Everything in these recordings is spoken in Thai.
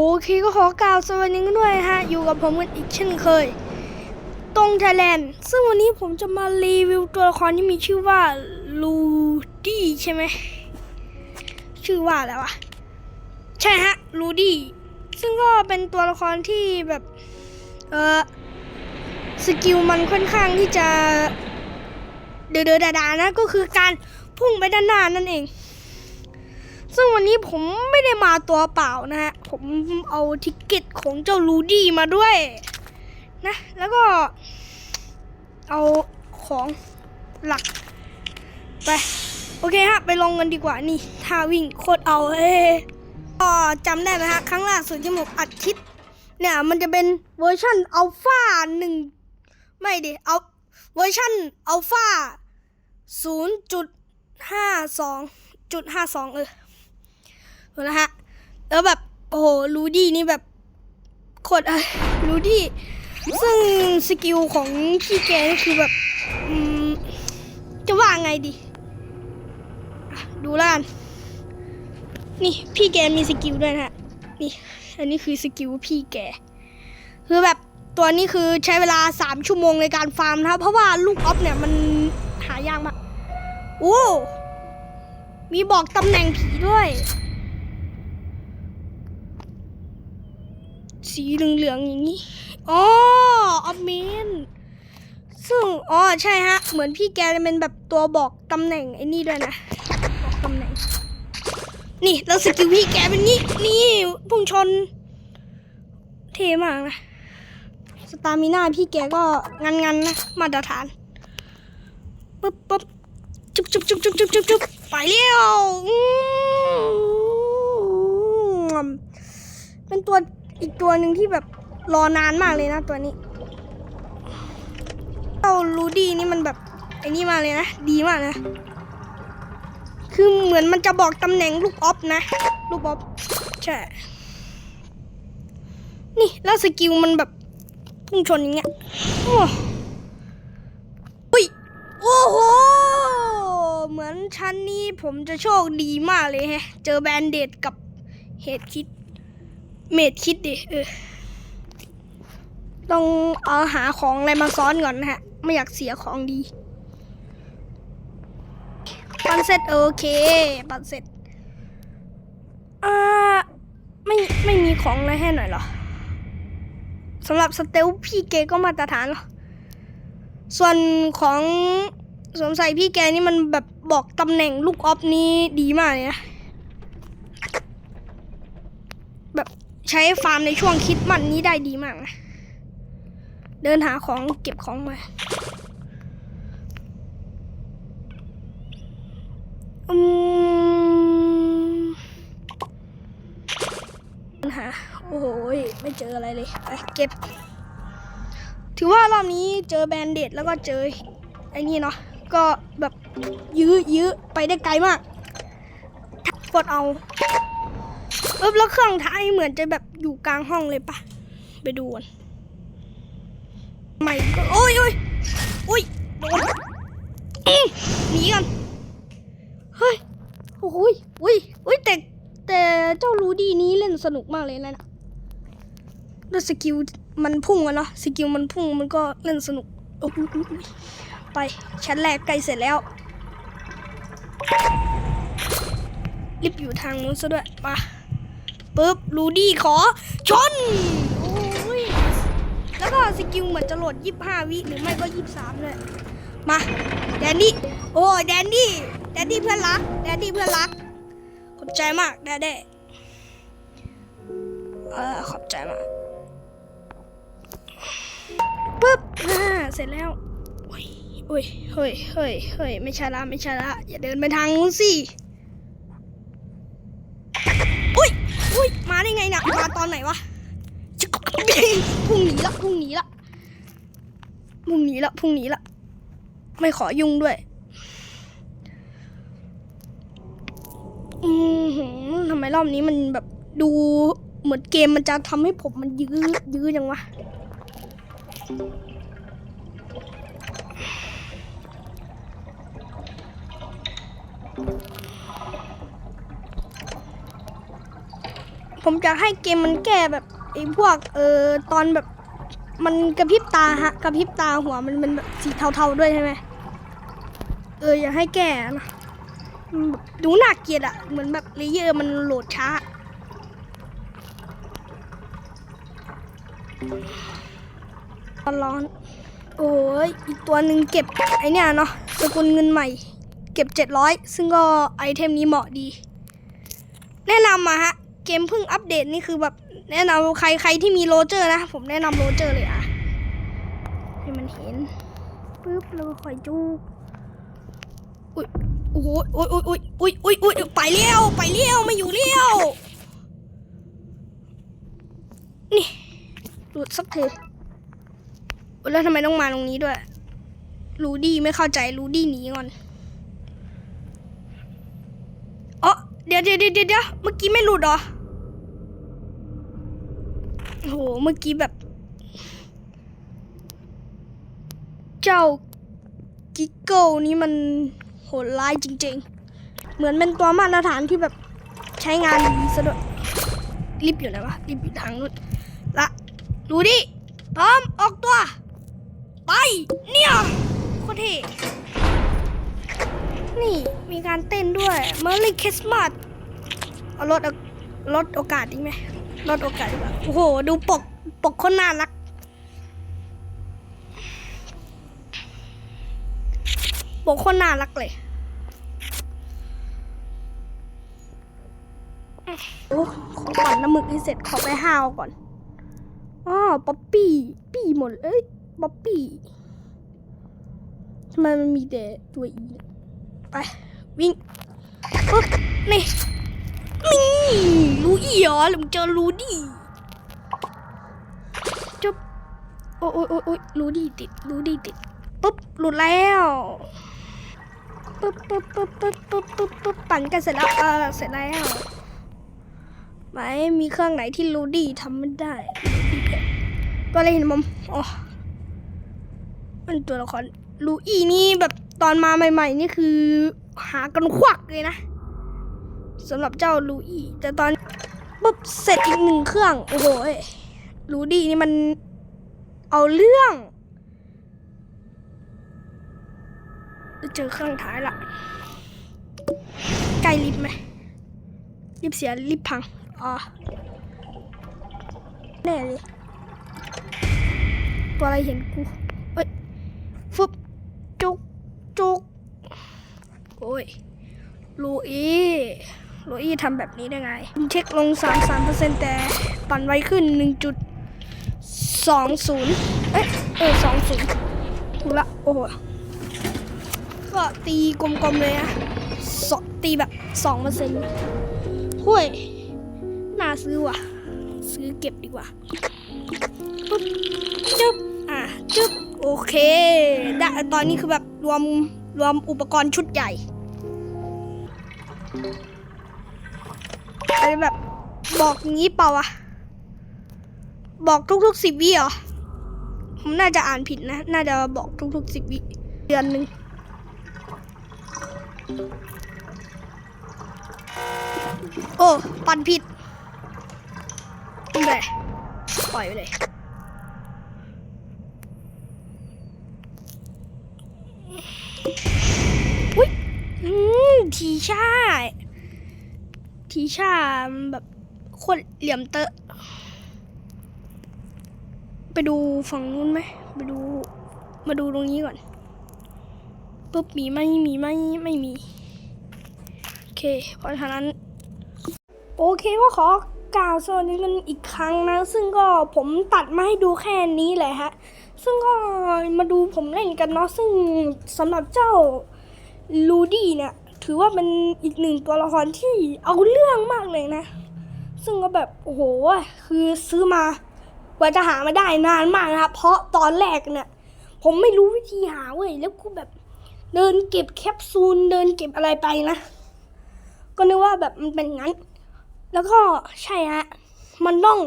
โอเคก็ขอกล่าวสวัสดีกันด้วยฮะ อยู่กับผมกันอีกเช่นเคย ตรงไทยแลนด์ซึ่งวันนี้ผมจะมารีวิวตัวละครที่มีชื่อว่าลูดี้ใช่ไหม ชื่อว่าอะไรวะ ใช่ฮะลูดี้ซึ่งก็เป็นตัวละครที่แบบ เออสกิลมันค่อนข้างที่จะ เดือดๆดานะ ก็คือการพุ่งไปด้านหน้านั่นเอง ซึ่งวันนี้ผมไม่ได้มาตัวเปล่านะฮะ ผมเอาทิกเก็ตของเจ้าลูดี้มาด้วย นะ แล้วก็ เอาของหลัก ไป โอเคฮะ ไปลงกันดีกว่านี่ท่าวิ่งโคตรเอาเฮ้ก็จำได้ไหมฮะ ครั้งล่าสุดที่ผมอัดคลิปเนี่ย มันจะเป็นเวอร์ชันอัลฟาหนึ่งไม่ดิเอาเวอร์ชันอัลฟาศูนย์จุดห้าสองจุดห้าสองเออ นะฮะ แล้วแบบ โอ้โหลูดี้นี่แบบโคตรอะลูดี้ ซึ่งสกิลของพี่แกนี่คือแบบจะว่าไงดี ดูล้วกันนี่พี่แกมีสกิลด้วยนะฮะ นี่ อันนี้คือสกิลพี่แก คือแบบตัวนี้คือใช้เวลา 3 ชั่วโมงในการฟาร์มนะเพราะว่าลูกออฟเนี่ยมันหายากมาก โอ้ มีบอกตำแหน่งผีด้วย สีเหลืองๆอย่างนี้อ๋อออฟเมนซึ่งอ๋อใช่ฮะ เหมือนพี่แกจะเป็นแบบตัวบอกตำแหน่งไอ้นี่ด้วยนะบอกตำแหน่ง นี่แล้วสกิลพี่แกเป็นนี่นี่พุ่งชน เท่มากนะสตามิน่าพี่แกก็งันๆนนะมาตรฐานปึ๊บปึ๊บจุ๊บจุ๊บจุ๊บจุ๊บจุ๊บจุ๊บจุ๊บไปเร็วเป็นตัว อีกตัวหนึ่งที่แบบรอนานมากเลยนะตัวนี้เจ้าลูดี้นี่มันแบบไอ้นี่มาเลยนะ ดีมากนะ คือเหมือนมันจะบอกตำแหน่งลูกออฟนะลูกออฟใช่ นี่แล้วสกิลมันแบบพุ่งชนอย่างเงี้ยอ้อุ้ยโอ้โห เหมือนชั้นนี้ผมจะโชคดีมากเลยแฮะ เจอแบนเดดกับเฮดคิด เมดคิดดิเออต้องเอาหาของอะไรมาซ้อนก่อนนะฮะ ไม่อยากเสียของดี ปันเสร็จโอเค ปันเสร็จอ่าไม่ไม่มีของอะไรให้หน่อยเหรอสำหรับสเตลพี่เกก็มาตรฐานหรอส่วนของสวมใส่พี่แกนี่มันแบบบอกตำแหน่งลูกออฟนี้ดีมากเลยนะ แบบ ใช้ฟาร์มในช่วงคิดมันนี้ได้ดีมากนะ เดินหาของเก็บของมาอืมเดินหาโอ้โหไม่เจออะไรเลยไปเก็บ ถือว่ารอบนี้เจอแบนเดดแล้วก็เจอไอ้นี่เนาะก็แบบยื้อยื้อไปได้ไกลมากกดเอา เอบแล้วเครื่องท้ายเหมือนจะแบบอยู่กลางห้องเลยปะไปดูกันไม่ก็โอ้ยโอ้ยโอ้ยโดนหนีกันเฮ้ยโอ้โหยอุ้ยอุ้ยแต่แต่เจ้ารูดี้นี้เล่นสนุกมากเลยนะด้วยสกิลมันพุ่งอะเนาะสกิลมันพุ่งมันก็เล่นสนุกโอ้ยไปชั้นแรกใกล้เสร็จแล้วรีบอยู่ทางนู้นซะด้วยมา ปึ๊บลูดี้ขอชนโอ้ยแล้วก็สกิลเหมือนจะโหลด 25 วิหรือไม่ก็ 23 เลย มาแดนนี่โอ้ยแดนนี่แดนนี่เพื่อนรักแดนนี่เพื่อนรัก ขอบใจมากแดดเด้เออขอบใจมากปึ๊บอ่าเสร็จแล้วโอ้ยโอ้ยเฮ้ยเฮ้ยเฮ้ยไม่ใช่ละไม่ใช่ละอย่าเดินไปทางนู้นสิอุ้ย อุ้ยมาได้ไงเนี่ยมาตอนไหนวะพุ่งหนีละพุ่งหนีละพุ่งหนีละพุ่งหนีละไม่ขอยุ่งด้วยอืมหืมทำไมรอบนี้มันแบบดูเหมือนเกมมันจะทำให้ผมมันยื้อยื้อยังวะ ผมจะให้เกมมันแก้แบบไอ้พวกเออตอนแบบมันกระพริบตาฮะกระพริบตาหัวมันเป็นแบบสีเทาๆด้วยใช่ไหมเอออยากให้แก้นะมันแบบดูน่าเกลียดอะเหมือนแบบเลเยอร์มันโหลดช้า ร้อน โอ้ยอีกตัวหนึ่งเก็บไอเนี่ยเนาะสกุลเงินใหม่ เก็บ 700 ซึ่งก็ไอเทมนี้เหมาะดี แนะนำมาฮะ เกมเพิ่งอัปเดตนี่คือแบบแนะนำใครใครที่มีโรเจอร์นะ ผมแนะนำโรเจอร์เลยอะให้มันเห็นปึ๊บแล้วก็คอยจูอุ้ยโอ้โหอุ้ยอุ้ยอุ้ยอุ้ยอุ้ยอุ้ยไปเลี้ยวไปเลี้ยวไม่อยู่เลี้ยวนี่หลุดสักทีแล้วทำไมต้องมาตรงนี้ด้วยรูดี้ไม่เข้าใจรูดี้หนีก่อนอ๋อเดี๋ยวเดี๋ยวเดี๋ยวเดี๋ยวเมื่อกี้ไม่หลุดหรอ โห เมื่อกี้แบบ เจ้ากิกเกิลนี้มันโหดร้ายจริง ๆ เหมือนเป็นตัวมาตรฐานที่แบบใช้งานดีซะด้วยรีบอยู่ไหนวะรีบอยู่ทางนู้นละดูดิพร้อมออกตัว ไป เนี่ยโคตรเท่นี่มีการเต้นด้วย Merry Christmas เอาลดเอาลดโอกาสดีไหม ลดโอกาสดีกว่าโอ้โห ดูปก ปกคนน่ารัก ปกคนน่ารักเลยโอ้ขอปั่นน้ำมึกให้เสร็จ ขอไปห้าวก่อนอ๋อป๊อปปี้ ปี้หมด เอ้ย ป๊อปปี้ ทำไมมันมีแต่ตัวอี ไป วิ่ง นี่ นี่ รู้อีเหรือมึงเจอรู้ดีจุ๊บโอ้ยโอ้ยโอ้ยรู้ดีติดรู้ดีติดปุ๊บหลุดแล้วปุ๊บปุ๊บปุ๊บปุ๊บปุ๊บปุ๊บปุ๊บปั่นกันเสร็จแล้วเออเสร็จแล้วไม่มีเครื่องไหนที่รู้ดีทำไม่ได้ตัวอะไรเห็นมัมอ๋อมันตัวละครลูอี้นี่แบบตอนมาใหม่ ๆ นี่คือหากันควักเลยนะ สำหรับเจ้าลูอี้แต่ตอนปุ๊บเสร็จอีกหนึ่งเครื่อง โอ้โหลูดี้นี่มันเอาเรื่องเจอเครื่องท้ายละใกล้ลิฟไหมลิฟเสียลิฟพังอ๋อแน่เลยตัวอะไรเห็นกูเอ้ยฟึบจุกจุกโอ้ยลูอี ลูอีทำแบบนี้ได้ไง เช็คลง 3 3แต่ปั่นไวขึ้น 1.20 เอ๊ะเออ20ถูกละ โอ้โห ก็ตีกลมๆเลยนะสตีแบบ2เปอร์เซ็นต์ห้วย น่าซื้อว่ะ ซื้อเก็บดีกว่าปุ๊บจึ๊บอะจึ๊บโอเคได้ตอนนี้คือแบบรวมรวมอุปกรณ์ชุดใหญ่ อะไรแบบบอกงี้เปล่าอะบอกทุกๆสิบวิเหรอผมน่าจะอ่านผิดนะ น่าจะบอกทุกๆสิบวิเดือนหนึ่งโอ้ ปั่นผิดไม่เป็นไรปล่อยไปเลยอุ้ยอืมทีใชา ทีชาแบบโคตรเหลี่ยมเตอะไปดูฝั่งนู้นไหมไปดู มาดูตรงนี้ก่อนปุ๊บมีไหมมีไหมไม่มี โอเค เพราะฉะนั้น โอเคก็ขอกล่าวสวัสดีกันอีกครั้งนะ ซึ่งก็ผมตัดมาให้ดูแค่นี้แหละฮะ ซึ่งก็มาดูผมเล่นกันเนาะซึ่งสำหรับเจ้าลูดี้เนี่ย ถือว่าเป็นอีกหนึ่งตัวละครที่เอาเรื่องมากเลยนะ ซึ่งก็แบบโอ้โหคือซื้อมากว่าจะหามาได้นานมากนะครับเพราะตอนแรกเนี่ยผมไม่รู้วิธีหาเว้ยแล้วกูแบบเดินเก็บแคปซูลเดินเก็บอะไรไปนะ ก็นึกว่าแบบมันเป็นงั้น แล้วก็ใช่ฮะมันต้อง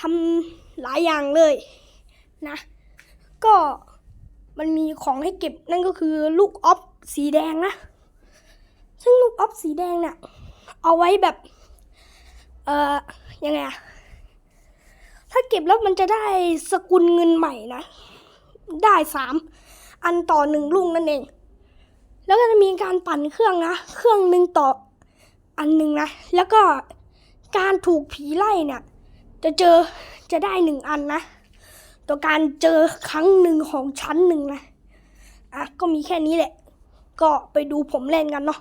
ทำหลายอย่างเลยนะ ก็มันมีของให้เก็บนั่นก็คือลูกออฟสีแดงนะ ซึ่งลูกออฟสีแดงเนี่ยเอาไว้แบบ เอ่อ ยังไงอะถ้าเก็บแล้วมันจะได้สกุลเงินใหม่นะ ได้สามอันต่อหนึ่งลูกนั่นเอง แล้วก็จะมีการปั่นเครื่องนะ เครื่องหนึ่งต่ออันหนึ่งนะ แล้วก็การถูกผีไล่เนี่ย จะเจอจะได้หนึ่งอันนะ ต่อการเจอครั้งหนึ่งของชั้นหนึ่งนะ อะ ก็มีแค่นี้แหละ ก็ไปดูผมเล่นกันเนาะ